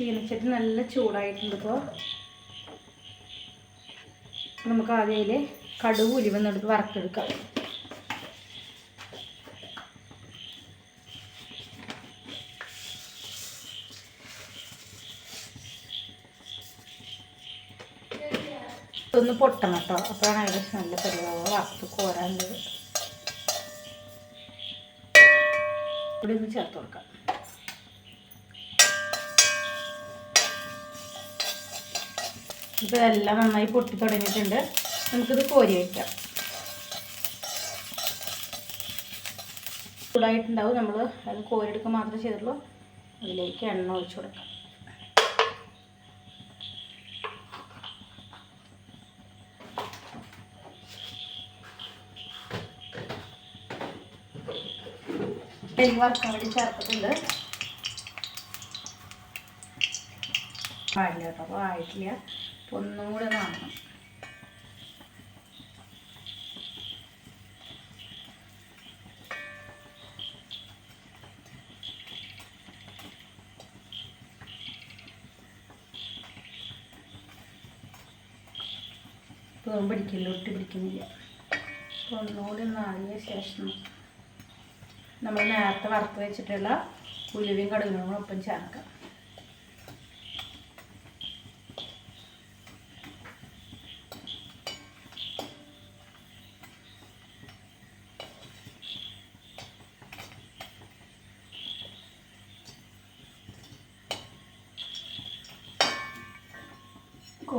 ചീനച്ചട്ടി നല്ല ചൂടായിട്ടുണ്ട് ഇപ്പോൾ നമുക്ക് ആദ്യം അതിൽ കടുക് ഉലുവെന്നെടുത്ത് വറുത്തെടുക്കാം. ഒന്ന് പൊട്ടണം കേട്ടോ. അപ്പോഴാണ് ഏകദേശം നല്ല പരിപാടി വറുത്ത് കോരാനുള്ളത്. ഇവിടെ ഒന്ന് ചേർത്ത് കൊടുക്കാം. ഇതെല്ലാം നന്നായി പൊട്ടി തുടങ്ങിയിട്ടുണ്ട്. നമുക്കിത് കോരി വയ്ക്കാം ചൂടായിട്ടുണ്ടാവും. നമ്മൾ അത് കോരിയെടുക്കുക മാത്രമേ ചെയ്തിട്ടുള്ളൂ അതിലേക്ക് എണ്ണ ഒഴിച്ചു കൊടുക്കാം. ചേർത്തിട്ടുണ്ട്. പാടില്ല ആയിട്ടില്ല. ഒന്നും കൂടെ തൂമ്പ് പിടിക്കില്ല ഒട്ടി പിടിക്കുന്നില്ല. അപ്പോൾ ഒന്നുകൂടി ഒന്ന് ആറിയ ശേഷം നമ്മൾ നേരത്തെ വറുത്ത് വെച്ചിട്ടുള്ള ഉലുവയും കടുകും കൂടെ ഒപ്പം ചേർക്കാം.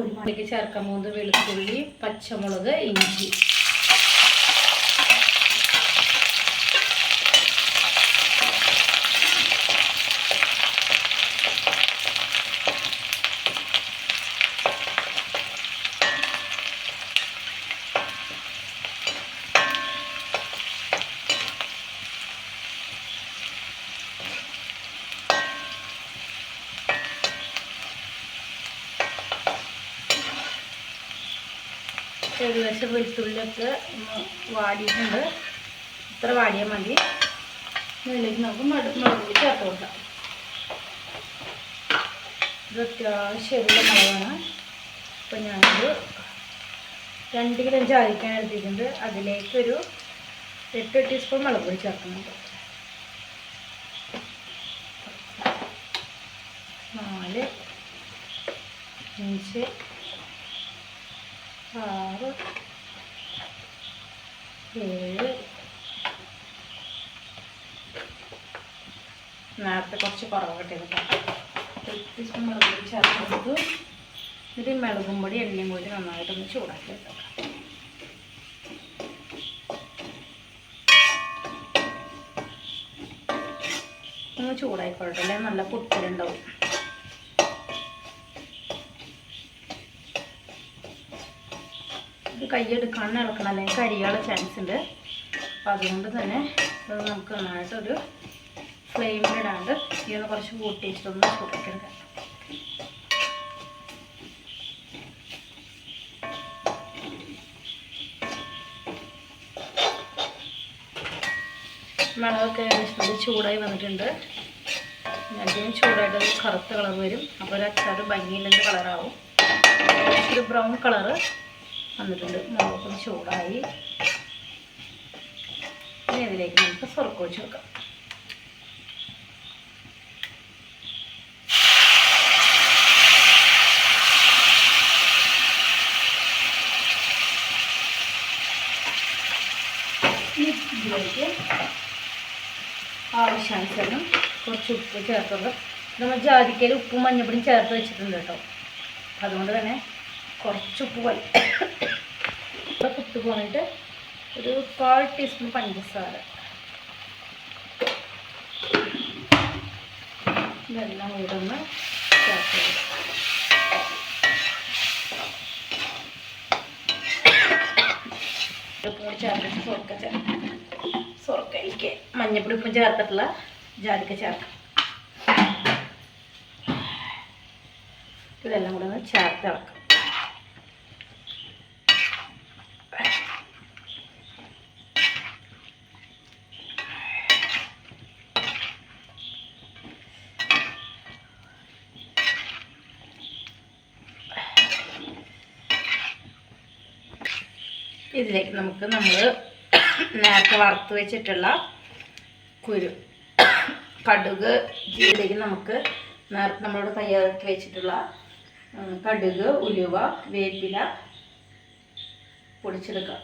കോരിമാലേക്ക് ചേർക്കാൻ പോകുന്നത് വെളുത്തുള്ളി പച്ചമുളക് ഇഞ്ചി. ഏകദേശം വെളുത്തുള്ളിയൊക്കെ വാടിയിട്ടുണ്ട്. ഇത്ര വാടിയാൽ മതി. ഇതിലേക്ക് നമുക്ക് മുളക് ചേർത്ത് കൊടുക്കാം. ഇത് അത്യാവശ്യം എരിവുള്ള മുളകാണ്. അപ്പം ഞാനൊരു രണ്ട് കിലോ ചാലിക്കാൻ എടുത്തിട്ടുണ്ട് അതിലേക്കൊരു എട്ട് ടീസ്പൂൺ മുളക് പൊടി ചേർക്കുന്നുണ്ട്. നാല് അഞ്ച് ആറ് ഏഴ്. നേരത്തെ കുറച്ച് കുറവ് കിട്ടിയത് ടീസ്പൂൺ മുളക് പൊടി ചേർത്ത് കൊടുത്തു ഇത് മുളകും പൊടി എണ്ണയും കൂടി നന്നായിട്ടൊന്ന് ചൂടാക്കി വെക്കാം ഒന്ന് ചൂടായിക്കോട്ടെ നല്ല പൊട്ടിലുണ്ടാവും. എടുക്കാൻ ഇളക്കണം അല്ലെങ്കിൽ കരിയാനുള്ള ചാൻസ് ഉണ്ട്. അപ്പോൾ അതുകൊണ്ട് തന്നെ ഇത് നമുക്ക് നന്നായിട്ടൊരു ഫ്ലെയിമിലിടാണ്ട് ഈ ഒന്ന് കുറച്ച് കൂട്ടിയിട്ടൊന്ന് കുറയ്ക്കരുത് മുളകൊക്കെ ഏകദേശം ചൂടായി വന്നിട്ടുണ്ട്. അധികം ചൂടായിട്ട് കറുത്ത കളർ വരും. അപ്പോൾ ഒരു അച്ചാർ ഭംഗിയില്ലെങ്കിൽ കളറാവും. ഒരു ബ്രൗൺ കളറ്. വന്നിട്ടുണ്ട്. മുളകൊക്കെ ചൂടായി. ഇനി ഇതിലേക്ക് നമുക്ക് സ്വർക്ക് വെച്ച് വെക്കാം ഇതിലേക്ക് ആവശ്യാനുസരണം കുറച്ച് ഉപ്പ് ചേർത്തത് നമ്മൾ ജാതിക്കയിൽ ഉപ്പും മഞ്ഞപ്പൊടിയും ചേർത്ത് വെച്ചിട്ടുണ്ട് കേട്ടോ. അതുകൊണ്ട് തന്നെ കുറച്ച് ഉപ്പ് പോലെ ഇട്ട് പോന്നിട്ട് ഒരു കാൽ ടീസ്പൂൺ പഞ്ചസാര. ഇതെല്ലാം കൂടെ ഒന്ന്. ഉപ്പും ചേർത്തിട്ട് സ്വർക്ക ചേർക്കാം സ്വർക്കയിലേക്ക് മഞ്ഞപ്പൊടി ഉപ്പും ചേർത്തിട്ടുള്ള ജാതിക്ക ചേർക്കാം. ഇതെല്ലാം കൂടെ ഒന്ന് ചേർത്ത് ഇളക്കാം. ഇതിലേക്ക് നമുക്ക് നമ്മൾ നേരത്തെ വറുത്ത് വെച്ചിട്ടുള്ള കുരു കടുക് ഇതിലേക്ക് നമുക്ക് നേരത്തെ നമ്മളോട് തയ്യാറാക്കി വെച്ചിട്ടുള്ള കടുക് ഉലുവ വേപ്പില പൊടിച്ചെടുക്കാം.